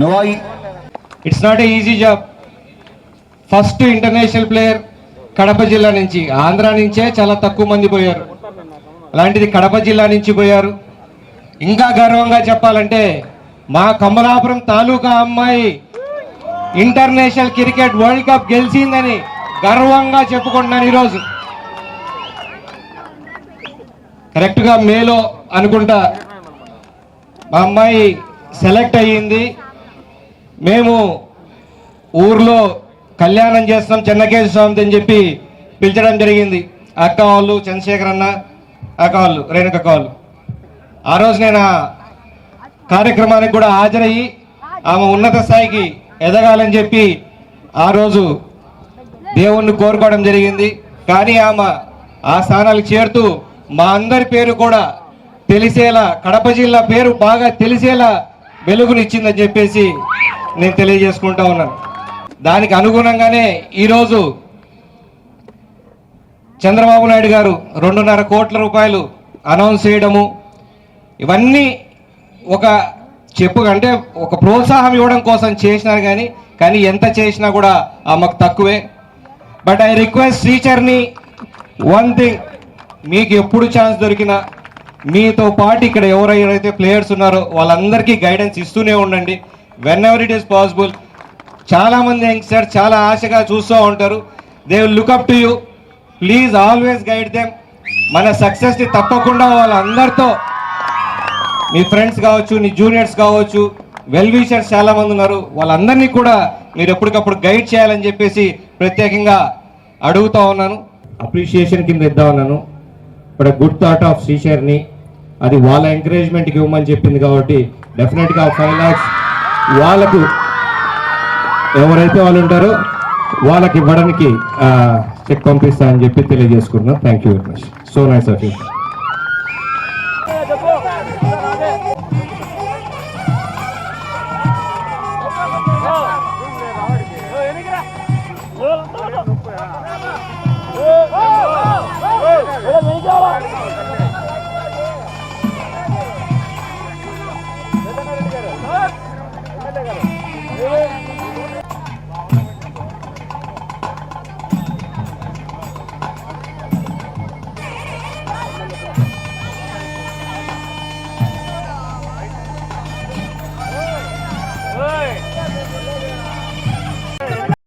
No, it's not a easy job first international player Kadapa జిల్లా నుంచి. ఆంధ్ర నుంచే చాలా తక్కువ మంది పోయారు. అలాంటిది కడప జిల్లా నుంచి పోయారు. ఇంకా గర్వంగా చెప్పాలంటే మా కమలాపురం తాలూకా అమ్మాయి ఇంటర్నేషనల్ క్రికెట్ వరల్డ్ కప్ గెలిచిందని గర్వంగా చెప్పుకుంటున్నాను ఈరోజు. కరెక్ట్గా మేలో అనుకుంటా మా అమ్మాయి సెలెక్ట్ అయ్యింది. మేము ఊర్లో కళ్యాణం చేస్తాం చెన్నకేశ్వర స్వామి అని చెప్పి పిలిచడం జరిగింది. అక్క వాళ్ళు చంద్రశేఖర్ అన్న అక్క వాళ్ళు రేణుక వాళ్ళు. ఆ రోజు నేను కార్యక్రమానికి కూడా హాజరయ్యి ఆమె ఉన్నత స్థాయికి ఎదగాలని చెప్పి ఆ రోజు దేవుణ్ణి కోరుకోవడం జరిగింది. కానీ ఆమె ఆ స్థానాలకు చేరుతూ మా అందరి పేరు కూడా తెలిసేలా కడప జిల్లా పేరు బాగా తెలిసేలా వెలుగునిచ్చిందని చెప్పేసి నేను తెలియజేసుకుంటా ఉన్నాను. దానికి అనుగుణంగానే ఈరోజు చంద్రబాబు నాయుడు గారు రెండున్నర కోట్ల రూపాయలు అనౌన్స్ చేయడము ఇవన్నీ ఒక చెప్పు అంటే ఒక ప్రోత్సాహం ఇవ్వడం కోసం చేసినారు కానీ కానీ ఎంత చేసినా కూడా ఆమెకు తక్కువే. బట్ ఐ రిక్వెస్ట్ టీచర్ని వన్ థింగ్ మీకు ఎప్పుడు ఛాన్స్ దొరికినా మీతో పాటు ఇక్కడ ఎవరైతే ప్లేయర్స్ ఉన్నారో వాళ్ళందరికీ గైడెన్స్ ఇస్తూనే ఉండండి. Whenever it is possible చాలామంది యంగ్స్టర్ చాలా ఆశగా చూస్తూ ఉంటారు. They will look up to you please always guide them మన సక్సెస్ని తప్పకుండా వాళ్ళందరితో మీ ఫ్రెండ్స్ కావచ్చు నీ జూనియర్స్ కావచ్చు వెల్ విషర్స్ చాలామంది ఉన్నారు. వాళ్ళందరినీ కూడా మీరు ఎప్పటికప్పుడు గైడ్ చేయాలని చెప్పేసి ప్రత్యేకంగా అడుగుతూ ఉన్నాను. అప్రిషియేషన్ కింద ఇద్దా ఉన్నాను. ఇప్పుడు గుడ్ థాట్ ఆఫ్ శ్రీషర్ని అది వాళ్ళ ఎంకరేజ్మెంట్కి ఇవ్వమని చెప్పింది కాబట్టి డెఫినెట్గా ఫైవ్ ల్యాక్స్ వాళ్ళకు ఎవరైతే వాళ్ళు ఉంటారో వాళ్ళకి ఇవ్వడానికి చెక్ పంపిస్తా అని చెప్పి తెలియజేసుకుంటున్నాం. Thank you very much so nice of you